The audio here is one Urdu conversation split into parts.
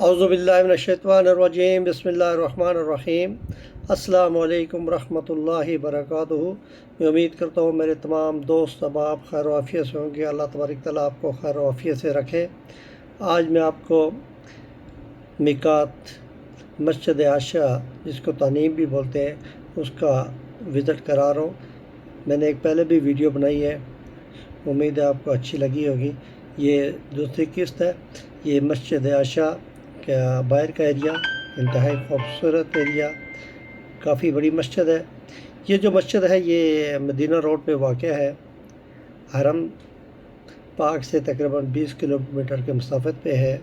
اعوذ باللہ من الشیطان الرجیم، بسم اللہ الرحمن الرحیم۔ السلام علیکم ورحمۃ اللہ وبرکاتہ۔ میں امید کرتا ہوں میرے تمام دوست احباب خیر و عافیت سے ہوں گے۔ اللہ تبارک تعالیٰ آپ کو خیر و عافیت سے رکھے۔ آج میں آپ کو مکات مسجد عائشہ جس کو تنیم بھی بولتے ہیں، اس کا وزٹ کرا رہا ہوں۔ میں نے ایک پہلے بھی ویڈیو بنائی ہے۔ امید ہے آپ کو اچھی لگی ہوگی۔ یہ دوسری قسط ہے۔ یہ مسجد عائشہ کا باہر کا ایریا انتہائی خوبصورت ایریا کافی بڑی مسجد ہے۔ یہ جو مسجد ہے، یہ مدینہ روڈ پہ واقع ہے۔ حرم پاک سے تقریباً بیس کلو میٹر کے مسافت پہ ہے۔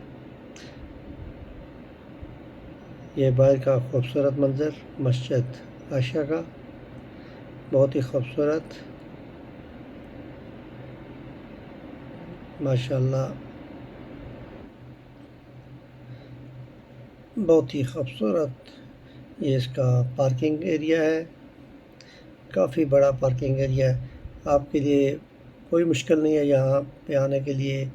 یہ باہر کا خوبصورت منظر، مسجد عائشہ کا، بہت ہی خوبصورت۔ ماشاء اللہ بہت ہی خوبصورت یہ اس کا پارکنگ ایریا ہے۔ کافی بڑا پارکنگ ایریا ہے۔ آپ کے لیے کوئی مشکل نہیں ہے۔ یہاں پہ آنے کے لیے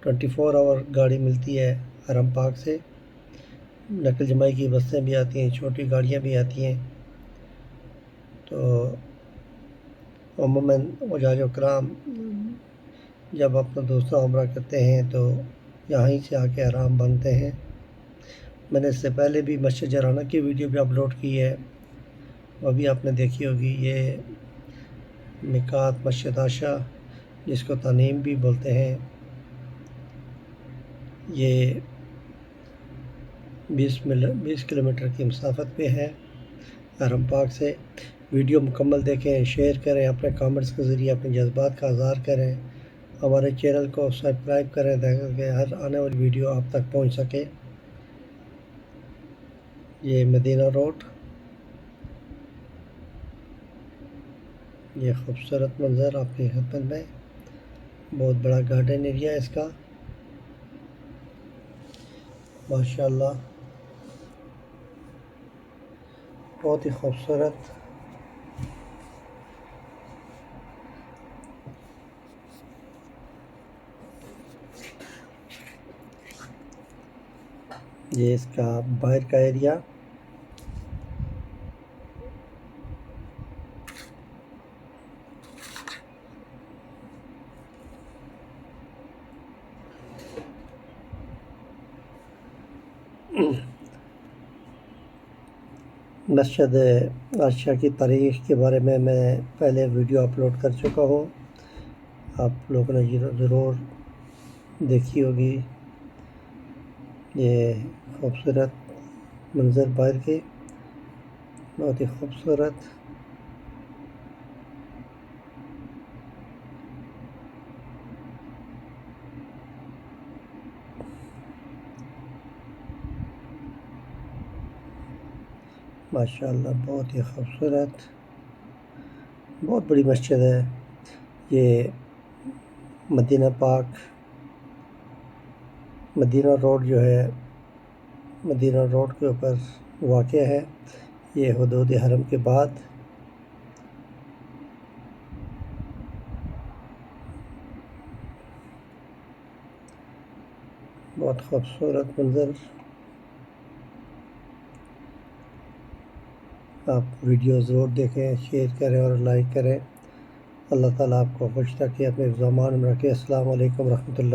ٹوئنٹی فور آور گاڑی ملتی ہے حرم پاک سے۔ نقل جمائی کی بسیں بھی آتی ہیں، چھوٹی گاڑیاں بھی آتی ہیں۔ تو عموماً وجاج و کرام جب اپنا دوسرا عمرہ کرتے ہیں تو یہیں سے آ کے آرام بنتے ہیں۔ میں نے اس سے پہلے بھی مسجد جرانہ کی ویڈیو بھی اپلوڈ کی ہے، وہ بھی آپ نے دیکھی ہوگی۔ یہ مکات مسجد عاشہ جس کو تنیم بھی بولتے ہیں۔ یہ بیس مل، بیس کلو میٹر کی مسافت پہ ہے۔ حرم پاک سے ویڈیو مکمل دیکھیں، شیئر کریں، اپنے کامنٹس کے ذریعے اپنے جذبات کا اظہار کریں۔ ہمارے چینل کو سبسکرائب کریں تاکہ ہر آنے والی ویڈیو آپ تک پہنچ سکے۔ یہ مدینہ روڈ، یہ خوبصورت منظر آپ کی خدمت میں بہت بڑا گارڈن ایریا ہے اس کا۔ ماشاء اللہ بہت ہی خوبصورت۔ یہ اس کا باہر کا ایریا مسجد عرشہ کی تاریخ کے بارے میں میں پہلے ویڈیو اپلوڈ کر چکا ہوں۔ آپ لوگوں نے ضرور دیکھی ہوگی۔ یہ خوبصورت منظر باہر کے بہت ہی خوبصورت۔ ماشاء اللہ بہت ہی خوبصورت، بہت بڑی مسجد ہے یہ مدینہ پاک۔ مدینہ روڈ جو ہے، مدینہ روڈ کے اوپر واقع ہے۔ یہ حدود حرم کے بعد۔ بہت خوبصورت منظر۔ آپ ویڈیو ضرور دیکھیں، شیئر کریں اور لائک کریں۔ اللہ تعالیٰ آپ کو خوش رکھے، اپنے زمان میں رکھے۔ السلام علیکم ورحمۃ اللہ